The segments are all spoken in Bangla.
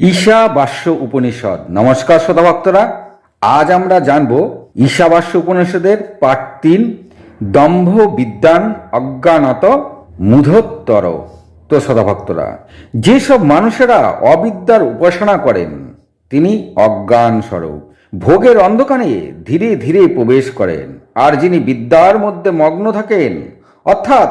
ঈশাবাস্য উপনিষদ। নমস্কার শ্রোতাভক্তরা, আজ আমরা জানব ঈশাবাস্য উপনিষদের পাঠ তিন, দম্ভ বিদ্যান অজ্ঞানত মুধোত্তর। তো শ্রোতাভক্তরা, যেসব মানুষেরা অবিদ্যার উপাসনা করেন, তিনি অজ্ঞান স্বরূপ ভোগের অন্ধকারে ধীরে ধীরে প্রবেশ করেন। আর যিনি বিদ্যার মধ্যে মগ্ন থাকেন, অর্থাৎ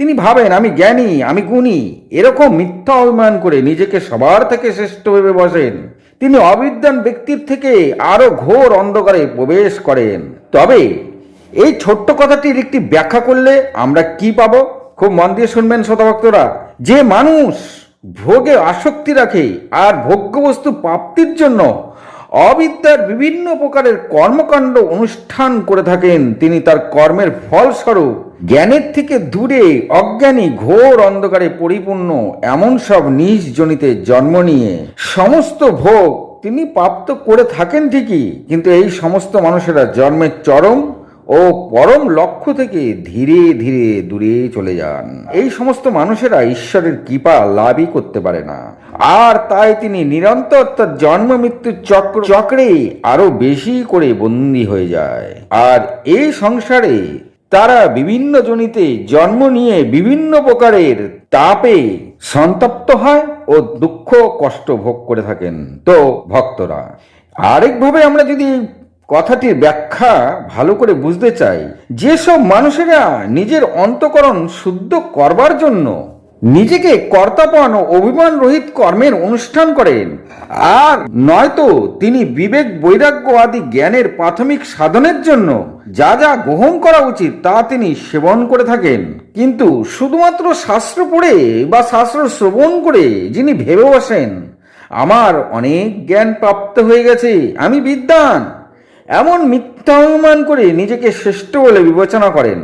তিনি ভাবেন, আমি জ্ঞানী, আমি গুণী। এরকম মিথ্যা অভিমান করে নিজেকে সবার থেকে শ্রেষ্ঠ ভেবে বসেন। তিনি অবিদ্যান ব্যক্তির থেকে আরও ঘোর অন্ধকারে প্রবেশ করেন। তবে এই ছোট্ট কথাটির একটি ব্যাখ্যা করলে আমরা কি পাব? খুব মন দিয়ে শুনবেন শতভক্তরা যে মানুষ ভোগে আসক্তি রাখে আর ভোগ্যবস্তু প্রাপ্তির জন্য অবিদ্যার বিভিন্ন প্রকারের কর্মকাণ্ড অনুষ্ঠান করে থাকেন। তিনি তার কর্মের ফলস্বরূপ জ্ঞানের থেকে দূরে, অজ্ঞানী, ঘোর অন্ধকারে পরিপূর্ণ, এমন সব নিজ জনিতে জন্ম নিয়ে। সমস্ত ভোগ তিনি প্রাপ্ত করে থাকেন ঠিকই, কিন্তু এই সমস্ত মানুষেরা জন্মের চরম ও পরম লক্ষ্য থেকে ধীরে ধীরে দূরে চলে যান। এই সমস্ত মানুষেরা ঈশ্বরের কৃপা লাভই করতে পারে না। আর তাই তিনি নিরন্তর তার জন্ম মৃত্যুর চক্র চক্রে আরও বেশি করে বন্দী হয়ে যায়। আর এই সংসারে তারা বিভিন্ন জনিতে জন্ম নিয়ে বিভিন্ন প্রকারের তাপে সন্তপ্ত হয় ও দুঃখ কষ্ট ভোগ করে থাকেন। তো ভক্তরা, আরেকভাবে আমরা যদি কথাটির ব্যাখ্যা ভালো করে বুঝতে চাই। যেসব মানুষেরা নিজের অন্তকরণ শুদ্ধ করবার জন্য নিজেকে কর্তাপন ও অভিমান রহিত কর্মের অনুষ্ঠান করেন, আর নয়তো তিনি বিবেক বৈরাগ্য আদি জ্ঞানের প্রাথমিক সাধনের জন্য যা যা গ্রহণ করা উচিত তা তিনি সেবন করে থাকেন। কিন্তু শুধুমাত্র শাস্ত্র পড়ে বা শাস্ত্র শ্রবণ করে যিনি ভেবে বসেন আমার অনেক জ্ঞান প্রাপ্ত হয়ে গেছে, আমি বিদ্যান। এমন মিথ্যা অনুমান করে নিজেকে শ্রেষ্ঠ বলে বিবেচনা করেন।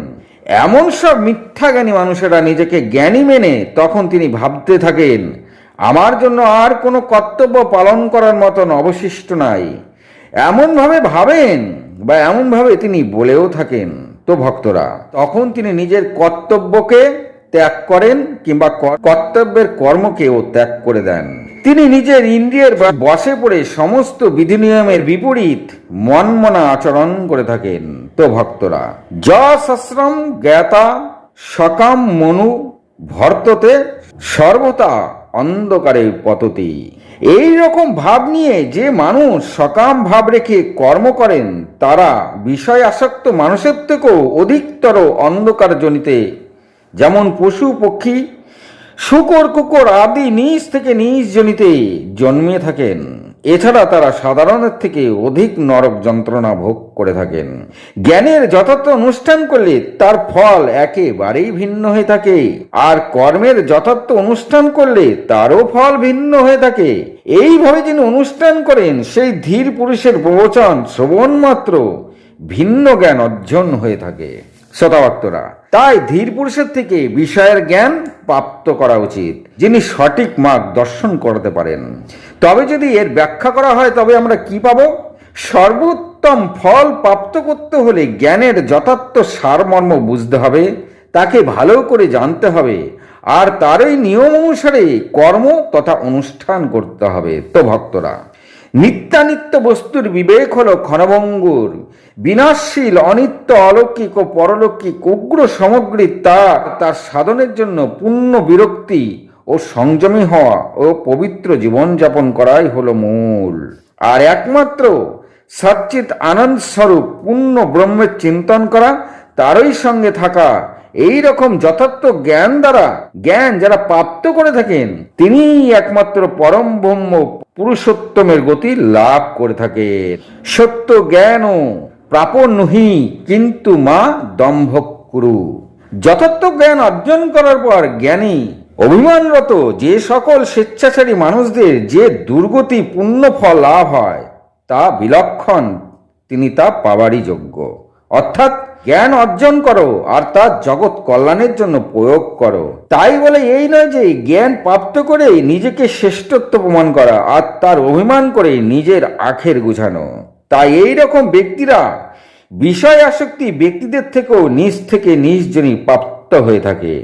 এমন সব মিথ্যাজ্ঞানী মানুষেরা নিজেকে জ্ঞানী মেনে তখন তিনি ভাবতে থাকেন, আমার জন্য আর কোনো কর্তব্য পালন করার মতন অবশিষ্ট নাই। এমনভাবে ভাবেন বা এমনভাবে তিনি বলেও থাকেন। তো ভক্তরা, তখন তিনি নিজের কর্তব্যকে ত্যাগ করেন কিংবা কর্তব্যের কর্মকেও ত্যাগ করে দেন। তিনি নিজের ইন্দ্রিয়ের বসে পড়ে সমস্ত বিধি নিয়মের বিপরীত মনমনা আচরণ করে থাকেন। তো ভক্তরা যশ আশ্রম জ্ঞাতা সকাম মনু ভর্ততে সর্বতা অন্ধকারে পততি। এই রকম ভাব নিয়ে যে মানুষ সকাম ভাব রেখে কর্ম করেন, তারা বিষয় আসক্ত মানুষের থেকেও অধিকতর অন্ধকার জনিতে যেমন পশু, পক্ষী শুকর কুকুর আদি নিজ থেকে নিজ জনিতে জন্মে থাকেন। এছাড়া তারা সাধারণের থেকে অধিক নরক যন্ত্রণা ভোগ করে থাকেন। জ্ঞানের যথার্থ অনুষ্ঠান করলে তার ফল একেবারেই ভিন্ন হয়ে থাকে। আর কর্মের যথার্থ অনুষ্ঠান করলে তারও ফল ভিন্ন হয়ে থাকে। এইভাবে যিনি অনুষ্ঠান করেন, সেই ধীর পুরুষের প্রবচন শ্রবণ মাত্র ভিন্ন জ্ঞান অর্জন হয়ে থাকে। শ্রোতাভক্তরা তাই ধীর পুরুষের থেকে বিষয়ের জ্ঞান প্রাপ্ত করা উচিত, যিনি সঠিক মার্গ দর্শন করতে পারেন। তবে যদি এর ব্যাখ্যা করা হয়, তবে আমরা কি পাব? সর্বোত্তম ফল প্রাপ্ত করতে হলে জ্ঞানের যথার্থ সারমর্ম বুঝতে হবে, তাকে ভালো করে জানতে হবে, আর তারই নিয়ম অনুসারে কর্ম তথা অনুষ্ঠান করতে হবে। তো ভক্তরা নিত্যানিত্য বস্তুর বিবেক হল ক্ষণভঙ্গুর। বিনাশশীল, অনিত্য, অলৌকিক ও পরলৌকিক উগ্র সামগ্রী তার তার সাধনের জন্য পূর্ণ বিরক্তি ও সংযমী হওয়া ও পবিত্র জীবনযাপন করাই হলো মূল। আর একমাত্র সচ্চিত আনন্দ স্বরূপ পূর্ণ ব্রহ্মের চিন্তন করা, তারই সঙ্গে থাকা এই রকম যথার্থ জ্ঞান দ্বারা, জ্ঞান যারা প্রাপ্ত করে থাকেন, তিনিই একমাত্র পরম ব্রহ্ম পুরুষোত্তমের গতি লাভ করে থাকেন। সত্য জ্ঞানও প্রাপ নহি, কিন্তু মা দম্ভ কুরু যথার্থ জ্ঞান অর্জন করার পর জ্ঞানী, অভিমানরত যে সকল স্বেচ্ছাচারী মানুষদের যে দুর্গতি পূর্ণ ফল লাভ হয়, তা বিলক্ষণ, তিনি তা পাবারই যোগ্য। অর্থাৎ জ্ঞান অর্জন করো আর তা জগৎ কল্যাণের জন্য প্রয়োগ করো। তাই বলে এই নয় যে জ্ঞান প্রাপ্ত করে নিজেকে শ্রেষ্ঠত্ব প্রমাণ করা আর তার অভিমান করে নিজের আখের গুছানো। তাই এই রকম ব্যক্তিরা বিষয় আসক্তি ব্যক্তিদের থেকেও নিজ থেকে নিজ জনই প্রাপ্ত হয়ে থাকে।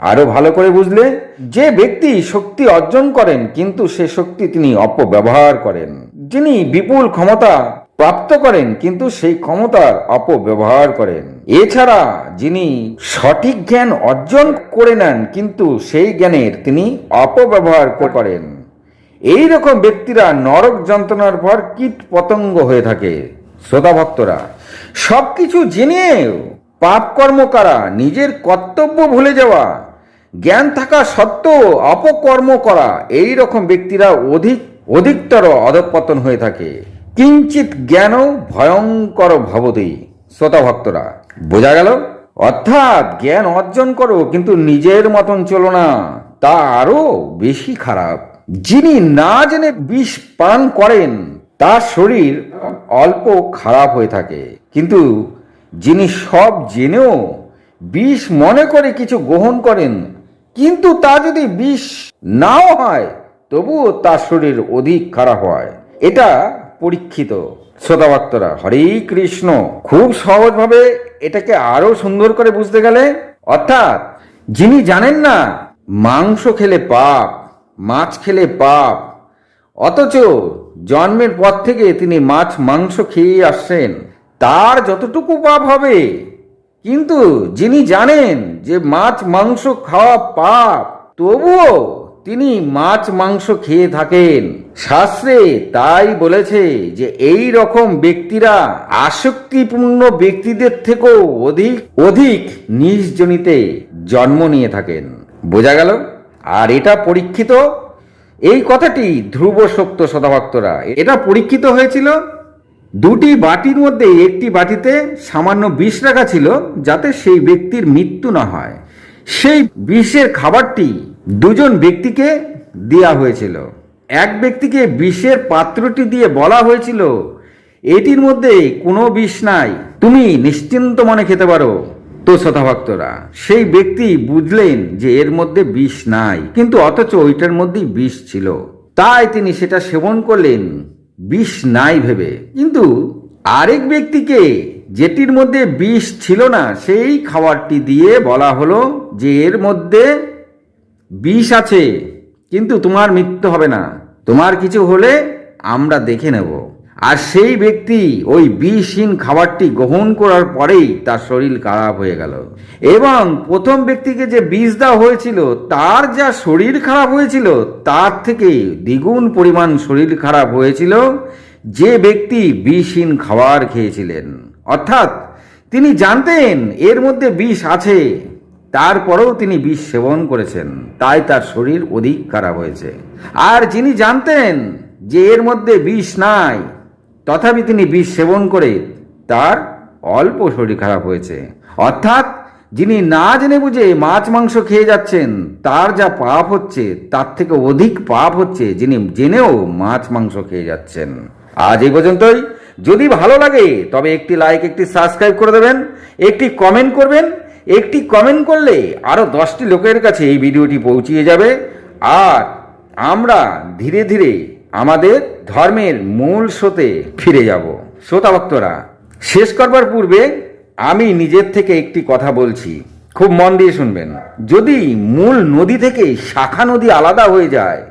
আরও ভালো করে বুঝলে, যে ব্যক্তি শক্তি অর্জন করেন, কিন্তু সে শক্তি তিনি অপব্যবহার করেন। যিনি বিপুল ক্ষমতা প্রাপ্ত করেন, কিন্তু সেই ক্ষমতার অপব্যবহার করেন। এছাড়া যিনি সঠিক জ্ঞান অর্জন করে নেন, কিন্তু সেই জ্ঞানের তিনি অপব্যবহার করেন। এই রকম ব্যক্তিরা নরক যন্ত্রণার পর কীট পতঙ্গ হয়ে থাকে। শ্রোতা ভক্তরা, সবকিছু জেনেও পাপ কর্ম করা, নিজের কর্তব্য ভুলে যাওয়া, জ্ঞান থাকা সত্ত্বেও অপকর্ম করা, এই রকম ব্যক্তিরা অধিক, অধিকতর অধপতন হয়ে থাকে। কিঞ্চিত জ্ঞান ভয়ঙ্কর ভবতী শ্রোতা ভক্তরা বোঝা গেল? অর্থাৎ জ্ঞান অর্জন করো, কিন্তু নিজের মতন চলো না, তা আরও বেশি খারাপ। যিনি না জেনে বিষ পান করেন, তার শরীর অল্প খারাপ হয়ে থাকে। কিন্তু যিনি সব জেনেও বিষ মনে করে কিছু গ্রহণ করেন, কিন্তু তা যদি বিষ নাও হয়, তবুও তার শরীর অধিক খারাপ হয়। এটা পরীক্ষিত শ্রোতা ভক্তরা হরে কৃষ্ণ। খুব সহজভাবে এটাকে আরও সুন্দর করে বুঝতে গেলে, অর্থাৎ যিনি জানেন না, মাংস খেলে পাপ, মাছ খেলে পাপ, অথচ জন্মের পর থেকে তিনি মাছ, মাংস খেয়ে আসছেন, তার যতটুকু পাপ হবে। কিন্তু যিনি জানেন যে মাছ, মাংস খাওয়া পাপ, তবুও তিনি মাছ মাংস খেয়ে থাকেন। শাস্ত্রে তাই বলেছে যে, এই রকম ব্যক্তিরা আসক্তিপূর্ণ ব্যক্তিদের থেকেও অধিক অধিক নিজজনিতে জন্ম নিয়ে থাকেন। বোঝা গেল? আর এটা পরীক্ষিত? এই কথাটি ধ্রুব সত্য সদাভক্তরা এটা পরীক্ষিত হয়েছিল? দুটি বাটির মধ্যে একটি বাটিতে সামান্য বিষ রাখা ছিল, যাতে সেই ব্যক্তির মৃত্যু না হয়। সেই বিষের খাবারটি দুজন ব্যক্তিকে দেয়া হয়েছিল। এক ব্যক্তিকে বিষের পাত্রটি দিয়ে বলা হয়েছিল, এটির মধ্যে কোনো বিষ নাই, তুমি নিশ্চিন্ত মনে খেতে পারো। তো শতভক্তরা সেই ব্যক্তি বুঝলেন যে এর মধ্যে বিষ নাই, কিন্তু অথচ ওইটার মধ্যেই বিষ ছিল। তাই তিনি সেটা সেবন করলেন, বিষ নাই ভেবে। কিন্তু আরেক ব্যক্তিকে, যেটির মধ্যে বিষ ছিল না, সেই খাবারটি দিয়ে বলা হলো যে এর মধ্যে বিষ আছে, কিন্তু তোমার মৃত্যু হবে না। তোমার কিছু হলে আমরা দেখে নেব। আর সেই ব্যক্তি ওই বিষহীন খাবারটি গ্রহণ করার পরেই তার শরীর খারাপ হয়ে গেল। এবং প্রথম ব্যক্তিকে যে বিষ দেওয়া হয়েছিল, তার যা শরীর খারাপ হয়েছিল, তার থেকে দ্বিগুণ পরিমাণ শরীর খারাপ হয়েছিল যে ব্যক্তি বিষহীন খাবার খেয়েছিলেন। অর্থাৎ তিনি জানতেন এর মধ্যে বিষ আছে। তারপরেও তিনি বিষ সেবন করেছেন। তাই তার শরীর অধিক খারাপ হয়েছে। আর যিনি জানতেন যে এর মধ্যে বিষ নাই, তথাপি তিনি বিষ সেবন করে তার অল্প শরীর খারাপ হয়েছে। অর্থাৎ যিনি না জেনে বুঝে মাছ মাংস খেয়ে যাচ্ছেন, তার যা পাপ হচ্ছে, তার থেকে অধিক পাপ হচ্ছে যিনি জেনেও মাছ মাংস খেয়ে যাচ্ছেন। আজ এই পর্যন্তই। যদি ভালো লাগে, তবে একটি লাইক একটি সাবস্ক্রাইব করে দেবেন, একটি কমেন্ট করবেন একটি কমেন্ট করলে আরও দশটি লোকের কাছে এই ভিডিওটি পৌঁছিয়ে যাবে। আর আমরা ধীরে ধীরে আমাদের ধর্মের মূল স্রোতে ফিরে যাব। শ্রোতা ভক্তরা, শেষ করবার পূর্বে আমি নিজের থেকে একটি কথা বলছি। খুব মন দিয়ে শুনবেন। যদি মূল নদী থেকে শাখা নদী আলাদা হয়ে যায়,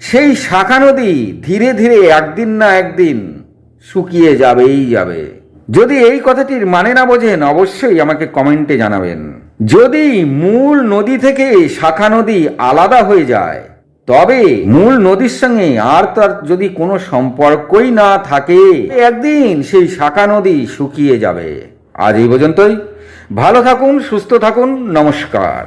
সেই শাখা নদী ধীরে ধীরে একদিন না একদিন শুকিয়ে যাবেই যাবে। যদি এই কথাটির মানে না বোঝেন, অবশ্যই আমাকে কমেন্টে জানাবেন। যদি মূল নদী থেকে শাখা নদী আলাদা হয়ে যায়, তবে মূল নদীর সঙ্গে আর তার যদি কোনো সম্পর্কই না থাকে, একদিন সেই শাখা নদী শুকিয়ে যাবে। আজ এই পর্যন্তই। ভালো থাকুন, সুস্থ থাকুন, নমস্কার।